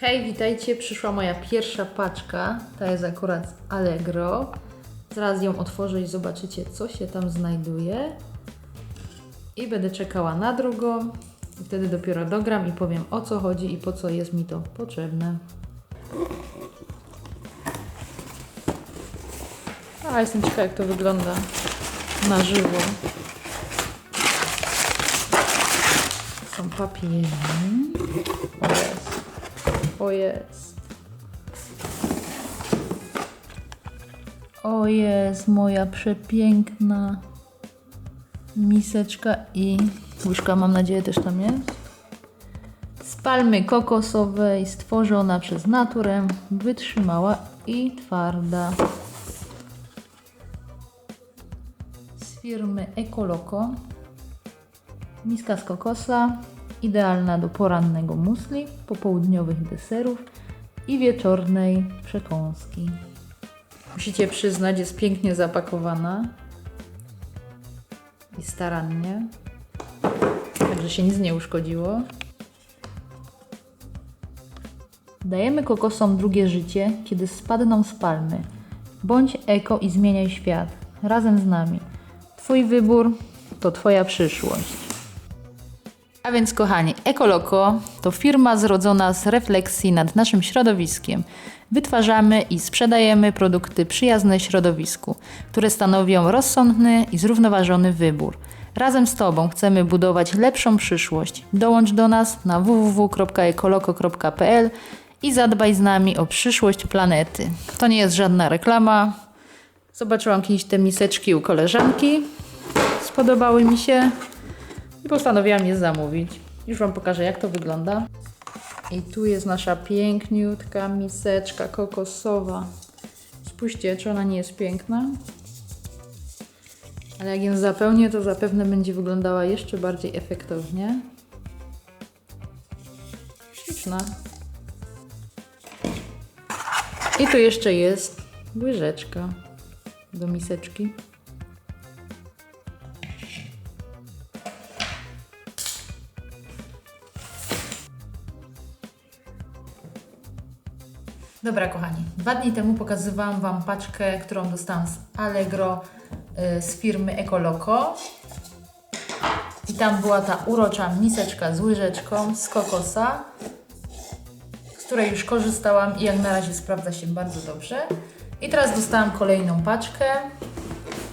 Hej, witajcie. Przyszła moja pierwsza paczka. Ta jest akurat z Allegro. Zaraz ją otworzę i zobaczycie, co się tam znajduje. I będę czekała na drugą. I wtedy dopiero dogram i powiem o co chodzi i po co jest mi to potrzebne. A, jestem ciekawa, jak to wygląda na żywo. Są papiery. O jest. O jest. Moja przepiękna miseczka i łyżka, mam nadzieję, też tam jest. Z palmy kokosowej, stworzona przez naturę, wytrzymała i twarda. Z firmy Ecoloco. Miska z kokosa, idealna do porannego musli, popołudniowych deserów i wieczornej przekąski. Musicie przyznać, jest pięknie zapakowana i starannie, także się nic nie uszkodziło. Dajemy kokosom drugie życie, kiedy spadną z palmy. Bądź eko i zmieniaj świat. Razem z nami. Twój wybór to Twoja przyszłość. A więc kochani, Ekoloko to firma zrodzona z refleksji nad naszym środowiskiem. Wytwarzamy i sprzedajemy produkty przyjazne środowisku, które stanowią rozsądny i zrównoważony wybór. Razem z Tobą chcemy budować lepszą przyszłość. Dołącz do nas na www.ekoloko.pl i zadbaj z nami o przyszłość planety. To nie jest żadna reklama. Zobaczyłam kiedyś te miseczki u koleżanki. Spodobały mi się postanowiłam je zamówić. Już Wam pokażę, jak to wygląda. I tu jest nasza piękniutka miseczka kokosowa. Spójrzcie, czy ona nie jest piękna. Ale jak ją zapełnię, to zapewne będzie wyglądała jeszcze bardziej efektownie. Śliczna. I tu jeszcze jest łyżeczka do miseczki. Dobra, kochani. Dwa dni temu pokazywałam Wam paczkę, którą dostałam z Allegro y, z firmy Ecoloco. I tam była ta urocza miseczka z łyżeczką z kokosa, z której już korzystałam i jak na razie sprawdza się bardzo dobrze. I teraz dostałam kolejną paczkę.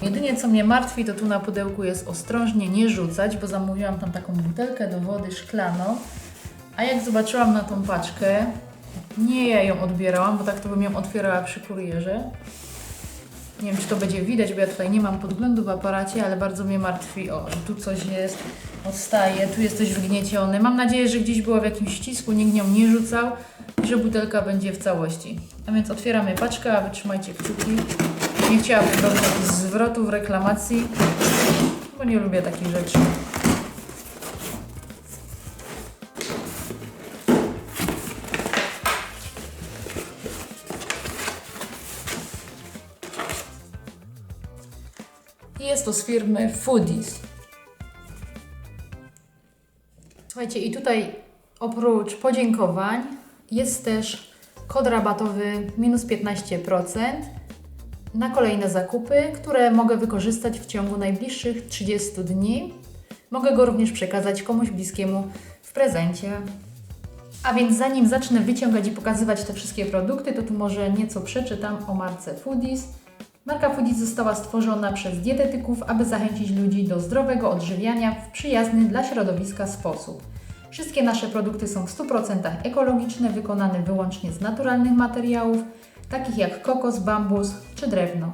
Jedynie co mnie martwi, to tu na pudełku jest ostrożnie nie rzucać, bo zamówiłam tam taką butelkę do wody szklaną. A jak zobaczyłam na tą paczkę, nie ja ją odbierałam, bo tak to bym ją otwierała przy kurierze. Nie wiem, czy to będzie widać, bo ja tutaj nie mam podglądu w aparacie, ale bardzo mnie martwi, o, tu coś jest, odstaje, tu jest coś wgniecione. Mam nadzieję, że gdzieś była w jakimś ścisku, nikt nią nie rzucał i że butelka będzie w całości. A więc otwieramy paczkę, a wy trzymajcie kciuki. Nie chciałabym jakichś zwrotów, reklamacji, bo nie lubię takich rzeczy. Jest to z firmy Foodies. Słuchajcie, i tutaj oprócz podziękowań jest też kod rabatowy minus 15% na kolejne zakupy, które mogę wykorzystać w ciągu najbliższych 30 dni. Mogę go również przekazać komuś bliskiemu w prezencie. A więc zanim zacznę wyciągać i pokazywać te wszystkie produkty, to tu może nieco przeczytam o marce Foodies. Marka Foodies została stworzona przez dietetyków, aby zachęcić ludzi do zdrowego odżywiania w przyjazny dla środowiska sposób. Wszystkie nasze produkty są w 100% ekologiczne, wykonane wyłącznie z naturalnych materiałów, takich jak kokos, bambus czy drewno.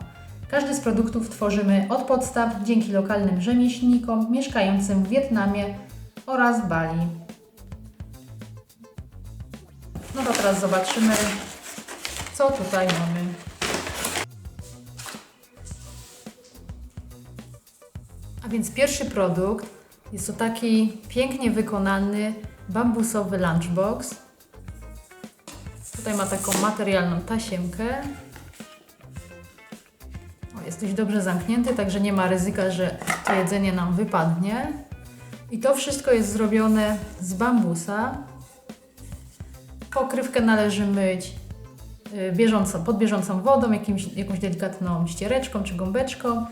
Każdy z produktów tworzymy od podstaw dzięki lokalnym rzemieślnikom mieszkającym w Wietnamie oraz Bali. No to teraz zobaczymy, co tutaj mamy. Więc pierwszy produkt jest to taki pięknie wykonany bambusowy lunchbox. Tutaj ma taką materialną tasiemkę. O, jest dość dobrze zamknięty, także nie ma ryzyka, że to jedzenie nam wypadnie. I to wszystko jest zrobione z bambusa. Pokrywkę należy myć y, pod bieżącą wodą, jakimś, jakąś delikatną ściereczką czy gąbeczką.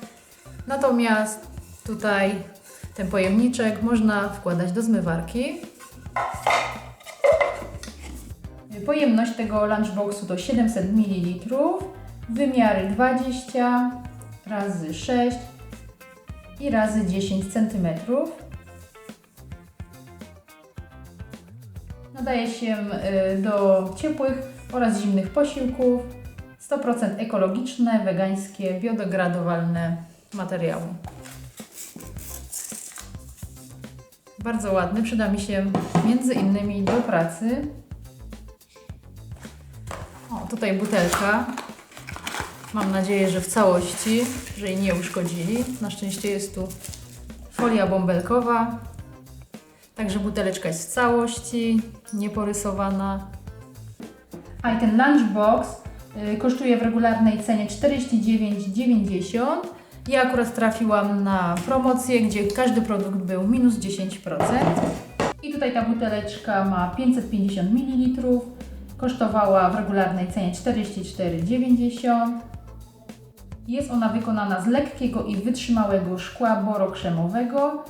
Natomiast tutaj ten pojemniczek można wkładać do zmywarki. Pojemność tego lunchboxu to 700 ml, wymiary 20 razy 6 i razy 10 cm. Nadaje się y, do ciepłych oraz zimnych posiłków. 100% ekologiczne, wegańskie, biodegradowalne materiały. Bardzo ładny, przyda mi się między innymi do pracy. O, tutaj butelka. Mam nadzieję, że w całości, że jej nie uszkodzili. Na szczęście jest tu folia bąbelkowa. Także buteleczka jest w całości, nieporysowana. A i ten lunchbox y, kosztuje w regularnej cenie 49,90. Ja akurat trafiłam na promocję, gdzie każdy produkt był minus 10%. I tutaj ta buteleczka ma 550 ml. Kosztowała w regularnej cenie 44,90. Jest ona wykonana z lekkiego i wytrzymałego szkła borokrzemowego.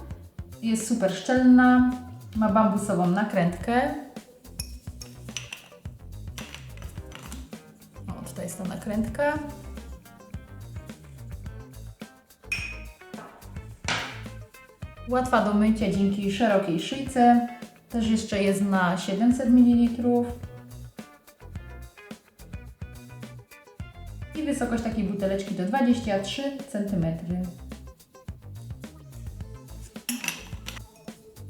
Jest super szczelna, ma bambusową nakrętkę. O, tutaj jest ta nakrętka. Łatwa do mycia dzięki szerokiej szyjce. Też jeszcze jest na 700 ml. I wysokość takiej buteleczki to 23 cm.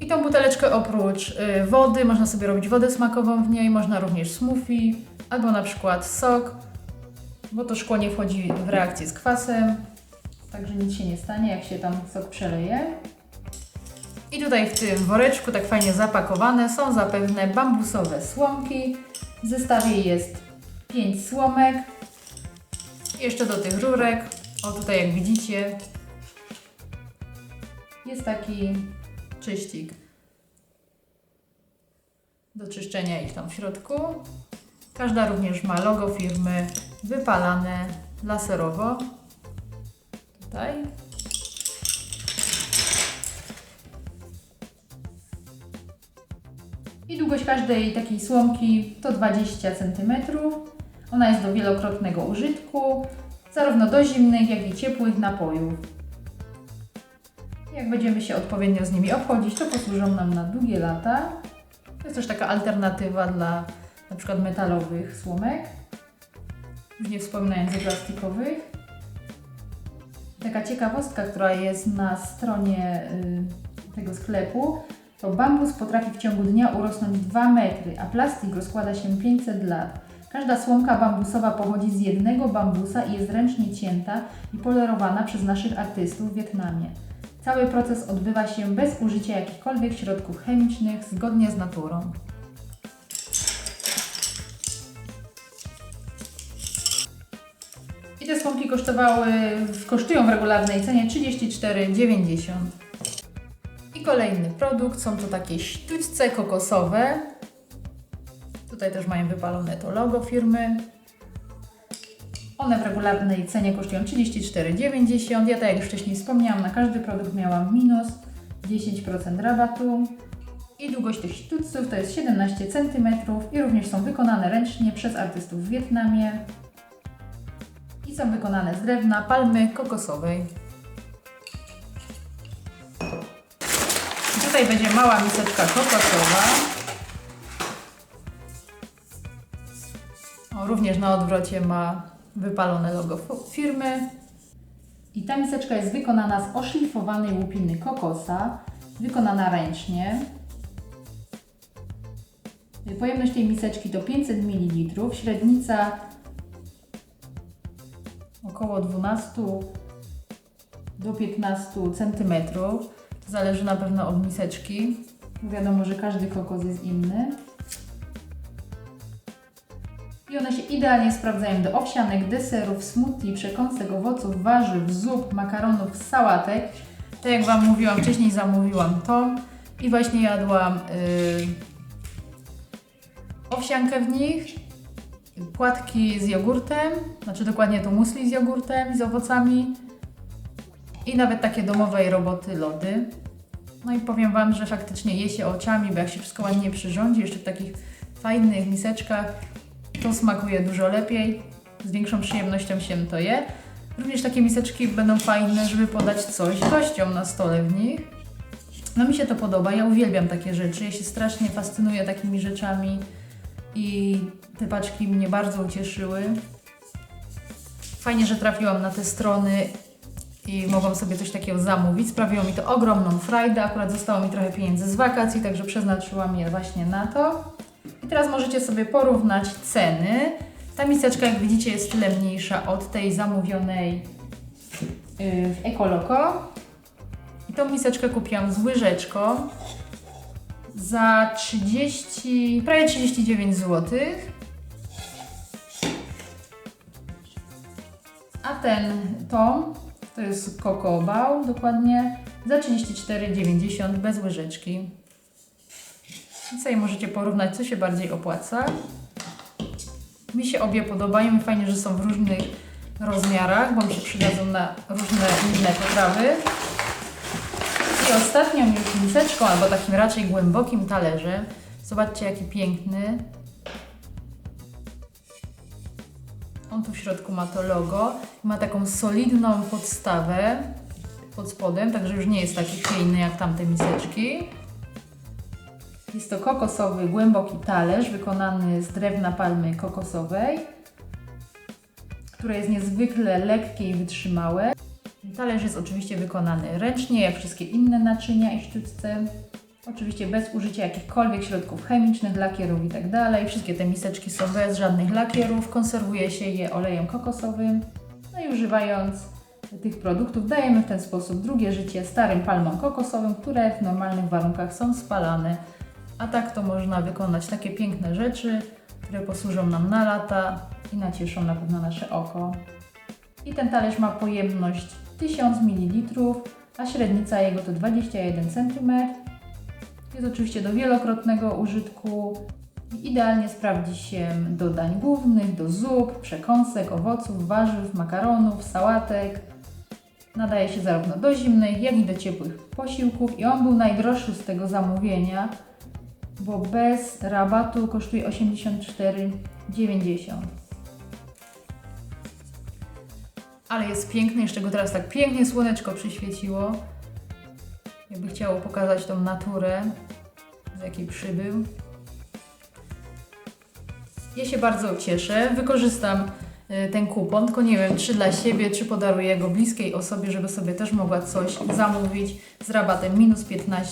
I tą buteleczkę oprócz y, wody można sobie robić wodę smakową w niej, można również smoothie albo na przykład sok, bo to szkło nie wchodzi w reakcję z kwasem, także nic się nie stanie, jak się tam sok przeleje. I tutaj w tym woreczku, tak fajnie zapakowane, są zapewne bambusowe słomki. W zestawie jest 5 słomek. Jeszcze do tych rurek, o tutaj jak widzicie, jest taki czyścik do czyszczenia ich tam w środku. Każda również ma logo firmy wypalane laserowo. Tutaj. I długość każdej takiej słomki to 20 cm. Ona jest do wielokrotnego użytku, zarówno do zimnych, jak i ciepłych napojów. Jak będziemy się odpowiednio z nimi obchodzić, to posłużą nam na długie lata. To jest też taka alternatywa dla na przykład metalowych słomek, już nie wspominając o plastikowych. Taka ciekawostka, która jest na stronie y, tego sklepu, to bambus potrafi w ciągu dnia urosnąć 2 metry, a plastik rozkłada się 500 lat. Każda słomka bambusowa pochodzi z jednego bambusa i jest ręcznie cięta i polerowana przez naszych artystów w Wietnamie. Cały proces odbywa się bez użycia jakichkolwiek środków chemicznych, zgodnie z naturą. I te słomki kosztowały, kosztują w regularnej cenie 34,90. I kolejny produkt, są to takie sztućce kokosowe. Tutaj też mają wypalone to logo firmy. One w regularnej cenie kosztują 34,90. Ja tak jak już wcześniej wspomniałam, na każdy produkt miałam minus 10% rabatu. I długość tych sztućców to jest 17 cm i również są wykonane ręcznie przez artystów w Wietnamie. I są wykonane z drewna palmy kokosowej. Tutaj będzie mała miseczka kokosowa. O, również na odwrocie ma wypalone logo firmy. I ta miseczka jest wykonana z oszlifowanej łupiny kokosa, wykonana ręcznie. Pojemność tej miseczki to 500 ml, średnica około 12 do 15 cm. Zależy na pewno od miseczki. Wiadomo, że każdy kokos jest inny. I one się idealnie sprawdzają do owsianek, deserów, smoothie, przekąsek, owoców, warzyw, zup, makaronów, sałatek. Tak jak Wam mówiłam wcześniej, zamówiłam to i właśnie jadłam yy, owsiankę w nich, płatki z jogurtem, znaczy dokładnie to musli z jogurtem z owocami i nawet takie domowej roboty lody. No i powiem Wam, że faktycznie je się oczami, bo jak się wszystko ładnie przyrządzi, jeszcze w takich fajnych miseczkach, to smakuje dużo lepiej. Z większą przyjemnością się to je. Również takie miseczki będą fajne, żeby podać coś gościom na stole w nich. No mi się to podoba, ja uwielbiam takie rzeczy, ja się strasznie fascynuję takimi rzeczami i te paczki mnie bardzo ucieszyły. Fajnie, że trafiłam na te strony i mogłam sobie coś takiego zamówić. Sprawiło mi to ogromną frajdę. Akurat zostało mi trochę pieniędzy z wakacji, także przeznaczyłam je właśnie na to. I teraz możecie sobie porównać ceny. Ta miseczka, jak widzicie, jest tyle mniejsza od tej zamówionej yy, w Ekoloko. I tą miseczkę kupiłam z łyżeczką za 30, prawie 39 zł. A ten tom to jest Coco Bał dokładnie za 34,90 bez łyżeczki. Sobie możecie porównać, co się bardziej opłaca. Mi się obie podobają fajnie, że są w różnych rozmiarach, bo mi się przydadzą na różne inne potrawy. I ostatnią już miseczką, albo takim raczej głębokim talerzem. Zobaczcie, jaki piękny. On tu w środku ma to logo. Ma taką solidną podstawę pod spodem, także już nie jest taki chwiejny jak tamte miseczki. Jest to kokosowy, głęboki talerz wykonany z drewna palmy kokosowej, które jest niezwykle lekkie i wytrzymałe. Talerz jest oczywiście wykonany ręcznie, jak wszystkie inne naczynia i sztuczce. Oczywiście bez użycia jakichkolwiek środków chemicznych, lakierów itd. Wszystkie te miseczki są bez żadnych lakierów. Konserwuje się je olejem kokosowym. No i używając tych produktów dajemy w ten sposób drugie życie starym palmom kokosowym, które w normalnych warunkach są spalane. A tak to można wykonać takie piękne rzeczy, które posłużą nam na lata i nacieszą na pewno nasze oko. I ten talerz ma pojemność 1000 ml, a średnica jego to 21 cm. Jest oczywiście do wielokrotnego użytku idealnie sprawdzi się do dań głównych, do zup, przekąsek, owoców, warzyw, makaronów, sałatek. Nadaje się zarówno do zimnych, jak i do ciepłych posiłków i on był najdroższy z tego zamówienia, bo bez rabatu kosztuje 84,90. Ale jest piękny, jeszcze go teraz tak pięknie słoneczko przyświeciło. Jakby chciało pokazać tą naturę, z jakiej przybył. Ja się bardzo cieszę. Wykorzystam y, ten kupon, tylko nie wiem, czy dla siebie, czy podaruję go bliskiej osobie, żeby sobie też mogła coś zamówić z rabatem minus 15%.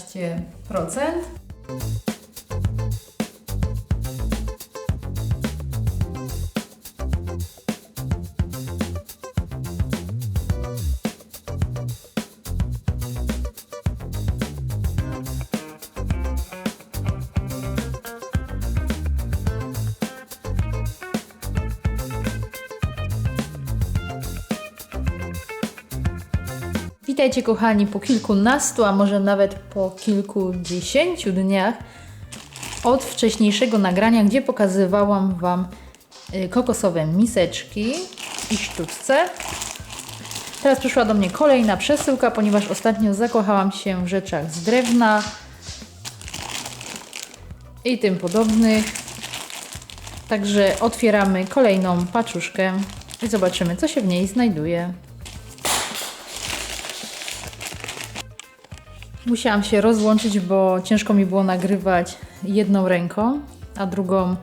Witajcie kochani po kilkunastu, a może nawet po kilkudziesięciu dniach od wcześniejszego nagrania, gdzie pokazywałam Wam y, kokosowe miseczki i sztuczce. Teraz przyszła do mnie kolejna przesyłka, ponieważ ostatnio zakochałam się w rzeczach z drewna i tym podobnych. Także otwieramy kolejną paczuszkę i zobaczymy, co się w niej znajduje. Musiałam się rozłączyć, bo ciężko mi było nagrywać jedną ręką, a drugą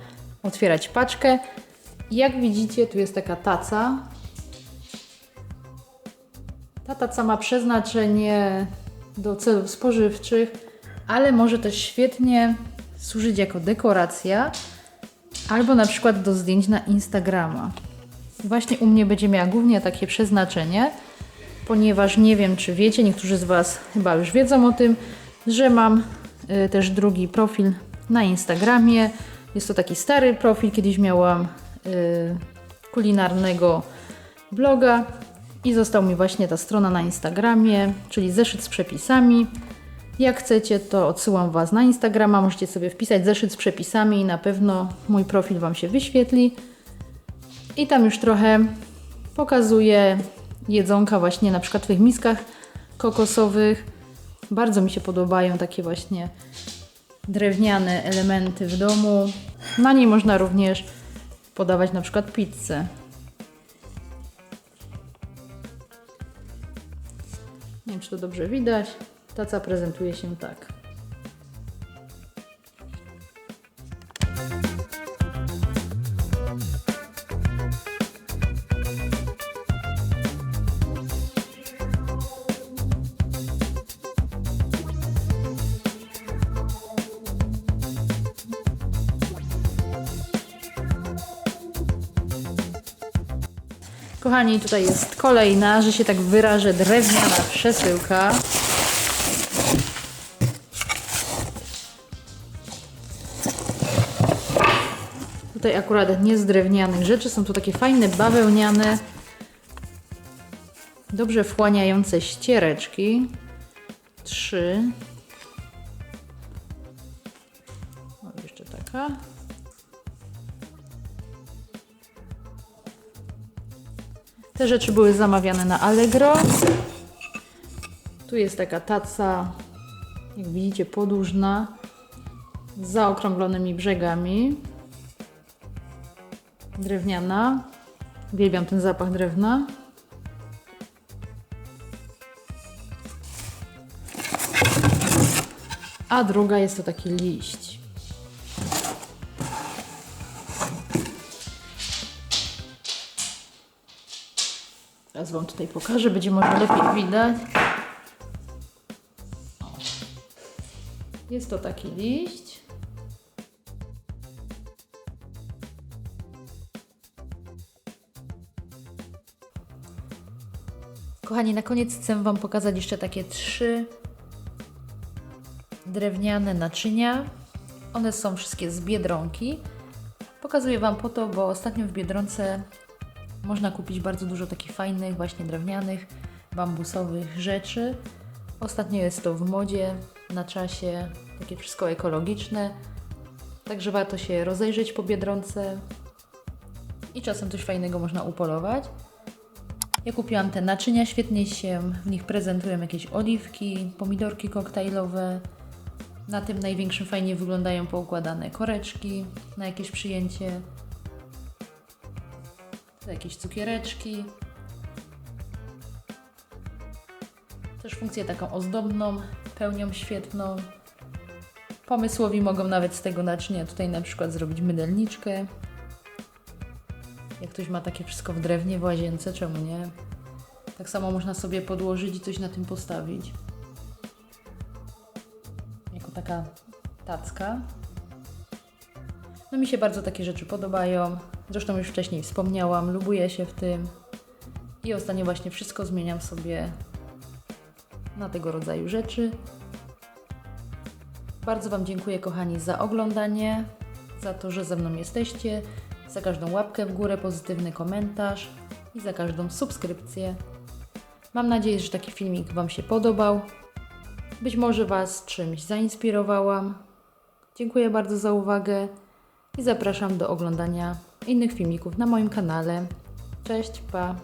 otwierać paczkę. Jak widzicie, tu jest taka taca. Ta taca ma przeznaczenie do celów spożywczych, ale może też świetnie służyć jako dekoracja albo na przykład do zdjęć na Instagrama. Właśnie u mnie będzie miała głównie takie przeznaczenie ponieważ nie wiem, czy wiecie, niektórzy z Was chyba już wiedzą o tym, że mam y, też drugi profil na Instagramie. Jest to taki stary profil, kiedyś miałam y, kulinarnego bloga i został mi właśnie ta strona na Instagramie, czyli zeszyt z przepisami. Jak chcecie, to odsyłam Was na Instagrama. Możecie sobie wpisać zeszyt z przepisami i na pewno mój profil Wam się wyświetli. I tam już trochę pokazuję jedzonka właśnie na przykład w tych miskach kokosowych. Bardzo mi się podobają takie właśnie drewniane elementy w domu. Na niej można również podawać na przykład pizzę. Nie wiem, czy to dobrze widać. Taca prezentuje się tak. Kochani, tutaj jest kolejna, że się tak wyrażę, drewniana przesyłka. Tutaj akurat nie z drewnianych rzeczy, są tu takie fajne bawełniane, dobrze wchłaniające ściereczki. Trzy. O, jeszcze taka. Te rzeczy były zamawiane na Allegro. Tu jest taka taca, jak widzicie, podłużna, z zaokrąglonymi brzegami. Drewniana. Uwielbiam ten zapach drewna. A druga jest to taki liść. Teraz Wam tutaj pokażę, będzie może lepiej widać. Jest to taki liść. Kochani, na koniec chcę Wam pokazać jeszcze takie trzy drewniane naczynia. One są wszystkie z Biedronki. Pokazuję Wam po to, bo ostatnio w Biedronce można kupić bardzo dużo takich fajnych, właśnie drewnianych, bambusowych rzeczy. Ostatnio jest to w modzie, na czasie, takie wszystko ekologiczne. Także warto się rozejrzeć po biedronce i czasem coś fajnego można upolować. Ja kupiłam te naczynia, świetnie się w nich prezentują jakieś oliwki, pomidorki koktajlowe. Na tym największym fajnie wyglądają poukładane koreczki na jakieś przyjęcie. Jakieś cukiereczki. Też funkcję taką ozdobną, pełnią świetną. Pomysłowi mogą nawet z tego naczynia tutaj na przykład zrobić mydelniczkę. Jak ktoś ma takie wszystko w drewnie w łazience, czemu nie? Tak samo można sobie podłożyć i coś na tym postawić. Jako taka tacka. No mi się bardzo takie rzeczy podobają. Zresztą już wcześniej wspomniałam, lubuję się w tym. I ostatnio właśnie wszystko zmieniam sobie na tego rodzaju rzeczy. Bardzo Wam dziękuję, kochani, za oglądanie, za to, że ze mną jesteście, za każdą łapkę w górę, pozytywny komentarz i za każdą subskrypcję. Mam nadzieję, że taki filmik Wam się podobał. Być może Was czymś zainspirowałam. Dziękuję bardzo za uwagę i zapraszam do oglądania innych filmików na moim kanale. Cześć, pa!